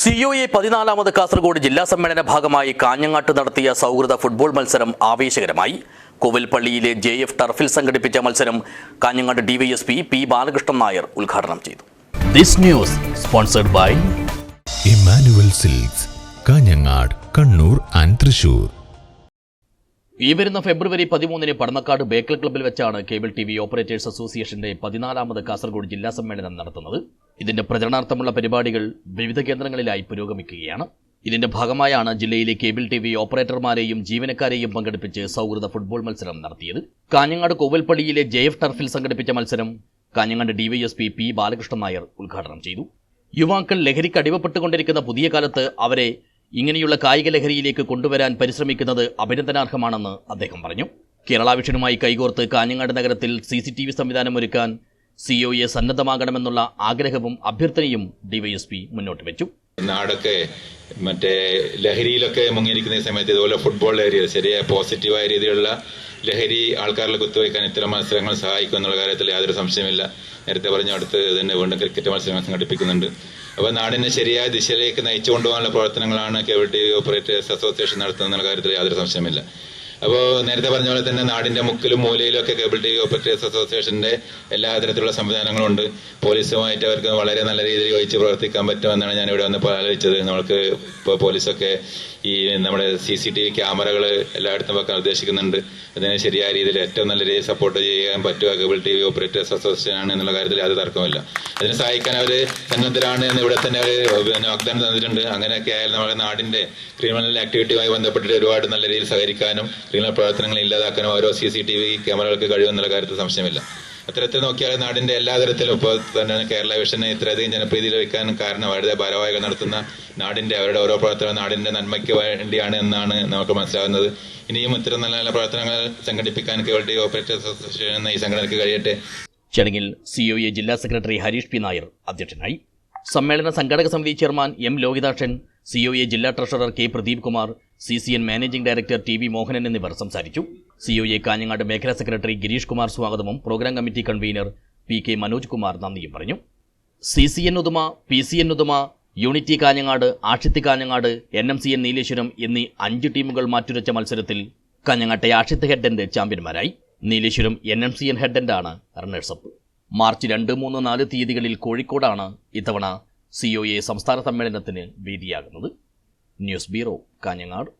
C O A പതിനാലാമത് കാസർഗോഡ് ജില്ലാ സമ്മേളന ഭാഗമായി കാഞ്ഞങ്ങാട്ട് നടത്തിയ സൗഹൃദ ഫുട്ബോൾ മത്സരം ആവേശകരമായി. കോവിൽപ്പള്ളിയിലെ ജെ എഫ് ടർഫിൽ സംഘടിപ്പിച്ച മത്സരം കാഞ്ഞങ്ങാട് ഡിവൈഎസ്പി പി ബാലകൃഷ്ണൻ നായർ ഉദ്ഘാടനം ചെയ്തു. This news sponsored by Emmanuel Silks Kanhangad Kannur and Thrissur. ഈ വരുന്ന ഫെബ്രുവരി പതിമൂന്നിന് പടന്നക്കാട് ബേക്കൽ ക്ലബ്ബിൽ വെച്ചാണ് കേബിൾ ടി വി ഓപ്പറേറ്റേഴ്സ് അസോസിയേഷന്റെ പതിനാലാമത് കാസർഗോഡ് ജില്ലാ സമ്മേളനം നടത്തുന്നത്. ഇതിന്റെ പ്രചരണാർത്ഥമുള്ള പരിപാടികൾ വിവിധ കേന്ദ്രങ്ങളിലായി പുരോഗമിക്കുകയാണ്. ഇതിന്റെ ഭാഗമായാണ് ജില്ലയിലെ കേബിൾ ടി വി ഓപ്പറേറ്റർമാരെയും ജീവനക്കാരെയും പങ്കെടുപ്പിച്ച് സൗഹൃദ ഫുട്ബോൾ മത്സരം നടത്തിയത്. കാഞ്ഞങ്ങാട് കോവൽപ്പള്ളിയിലെ ജെ എഫ് ടർഫിൽ സംഘടിപ്പിച്ച മത്സരം കാഞ്ഞങ്ങാട് ഡിവൈഎസ്പി പി ബാലകൃഷ്ണൻ നായർ ഉദ്ഘാടനം ചെയ്തു. യുവാക്കൾ ലഹരിക്ക് അടിമപ്പെട്ടുകൊണ്ടിരിക്കുന്ന പുതിയ കാലത്ത് അവരെ ഇങ്ങനെയുള്ള കായിക ലഹരിയിലേക്ക് കൊണ്ടുവരാൻ പരിശ്രമിക്കുന്നത് അഭിനന്ദനാർഹമാണെന്ന് അദ്ദേഹം പറഞ്ഞു. കേരള വിഷനുമായി കൈകോർത്ത് കാഞ്ഞങ്ങാട് നഗരത്തിൽ സി സംവിധാനം ഒരുക്കാൻ സി ഒ എ സന്നദ്ധമാകണമെന്നുള്ള ആഗ്രഹവും അഭ്യർത്ഥനയും ഡിവൈഎസ്പി മുന്നോട്ട് വെച്ചു. നാടൊക്കെ മറ്റേ ലഹരിയിലൊക്കെ മുങ്ങിയിരിക്കുന്ന സമയത്ത് ഇതുപോലെ ഫുട്ബോൾ ലഹരി ശരിയായ പോസിറ്റീവായ രീതിയിലുള്ള ലഹരി ആൾക്കാരിൽ കുത്തുവയ്ക്കാൻ ഇത്തരം മത്സരങ്ങൾ സഹായിക്കും എന്നുള്ള കാര്യത്തിൽ യാതൊരു സംശയമില്ല നേരത്തെ പറഞ്ഞ അടുത്ത് തന്നെ വീണ്ടും ക്രിക്കറ്റ് മത്സരങ്ങൾ സംഘടിപ്പിക്കുന്നുണ്ട്. അപ്പോൾ നാടിനെ ശരിയായ ദിശയിലേക്ക് നയിച്ചു കൊണ്ടുപോകാനുള്ള പ്രവർത്തനങ്ങളാണ് ടി ഓപ്പറേറ്റേഴ്സ് അസോസിയേഷൻ നടത്തുന്നത് എന്നുള്ള കാര്യത്തിൽ യാതൊരു സംശയമില്ല അപ്പോൾ നേരത്തെ പറഞ്ഞ പോലെ തന്നെ നാടിന്റെ മുക്കിലും മൂലയിലും ഒക്കെ കേബിൾ ടി വി ഓപ്പറേറ്റേഴ്സ് അസോസിയേഷന്റെ എല്ലാ തരത്തിലുള്ള സംവിധാനങ്ങളുണ്ട്. പോലീസുമായിട്ട് അവർക്ക് വളരെ നല്ല രീതിയിൽ വഹിച്ച് പ്രവർത്തിക്കാൻ പറ്റുമെന്നാണ് ഞാൻ ഇവിടെ വന്ന് ആലോചിച്ചത്. നമ്മൾക്ക് ഇപ്പോൾ പോലീസൊക്കെ ഈ നമ്മുടെ സി സി ടി വി ക്യാമറകൾ എല്ലായിടത്തും വെക്കാൻ ഉദ്ദേശിക്കുന്നുണ്ട്. അതിനെ ശരിയായ രീതിയിൽ ഏറ്റവും നല്ല രീതിയിൽ സപ്പോർട്ട് ചെയ്യാൻ പറ്റുക cable T V operators association ആണ് എന്നുള്ള കാര്യത്തിൽ അത് തർക്കമില്ല അതിനെ സഹായിക്കാൻ അവർ സന്നദ്ധരാണ് എന്ന് ഇവിടെ തന്നെ അവർ വാഗ്ദാനം തന്നിട്ടുണ്ട്. അങ്ങനെയൊക്കെ ആയാലും നമ്മുടെ നാടിന്റെ ക്രിമിനൽ ആക്ടിവിറ്റിയുമായി ബന്ധപ്പെട്ടിട്ട് ഒരുപാട് നല്ല രീതിയിൽ സഹകരിക്കാനും ക്രിമിനൽ പ്രവർത്തനങ്ങൾ ഇല്ലാതാക്കാനും ഓരോ സി സി ടി വി ക്യാമറകൾക്ക് കഴിയുമെന്നുള്ള കാര്യത്തിൽ സംശയമില്ല. അത്തരത്തിൽ നോക്കിയാൽ നാടിന്റെ എല്ലാ തരത്തിലും ഇപ്പോൾ തന്നെ കേരള വിഷനെ ഇത്രയധികം ജനപ്രീതിയിൽ വയ്ക്കാൻ കാരണം അവരുടെ ഭാരവാഹികൾ നടത്തുന്ന നാടിന്റെ അവരുടെ ഓരോ പ്രവർത്തനവും നാടിന്റെ നന്മയ്ക്ക് വേണ്ടിയാണ് എന്നാണ് നമുക്ക് മനസ്സിലാകുന്നത്. ഇനിയും ഇത്തരം നല്ല നല്ല പ്രവർത്തനങ്ങൾ സംഘടിപ്പിക്കാൻ കേവൾ ഓപ്പറേറ്റർ അസോസിയേഷൻ എന്ന ഈ സംഘടനയ്ക്ക് കഴിയട്ടെ. ചടങ്ങിൽ സി ഒ എ ജില്ലാ സെക്രട്ടറി ഹരീഷ് പി നായർ അധ്യക്ഷനായി. സമ്മേളന സംഘടക സമിതി chairman M Lohitakshan C O A ജില്ലാ treasurer K Pradeep Kumar C C N managing director T V Mohanan എന്നിവർ സംസാരിച്ചു. സി ഒ എ കാഞ്ഞങ്ങാട് മേഖലാ സെക്രട്ടറി ഗിരീഷ് കുമാർ സ്വാഗതവും programme committee convener P K Manoj Kumar നന്ദിയും പറഞ്ഞു. C C N Uduma P C N Uduma unity Kanhangad ആഷിത്തി Kanhangad N M C N Nileshwaram എന്നീ അഞ്ച് ടീമുകൾ മാറ്റുരച്ച മത്സരത്തിൽ കാഞ്ഞങ്ങാട്ടെ ആഷിത്ത് ഹെഡൻഡ് ചാമ്പ്യന്മാരായി. Nileshwaram N M C N ഹെഡൻഡാണ് runners up. March രണ്ട് മൂന്ന് നാല് തീയതികളിൽ കോഴിക്കോടാണ് ഇത്തവണ സി ഒ എ സംസ്ഥാന സമ്മേളനത്തിന് വേദിയാകുന്നത് ന്യൂസ് ബ്യൂറോ കാഞ്ഞങ്ങാട്.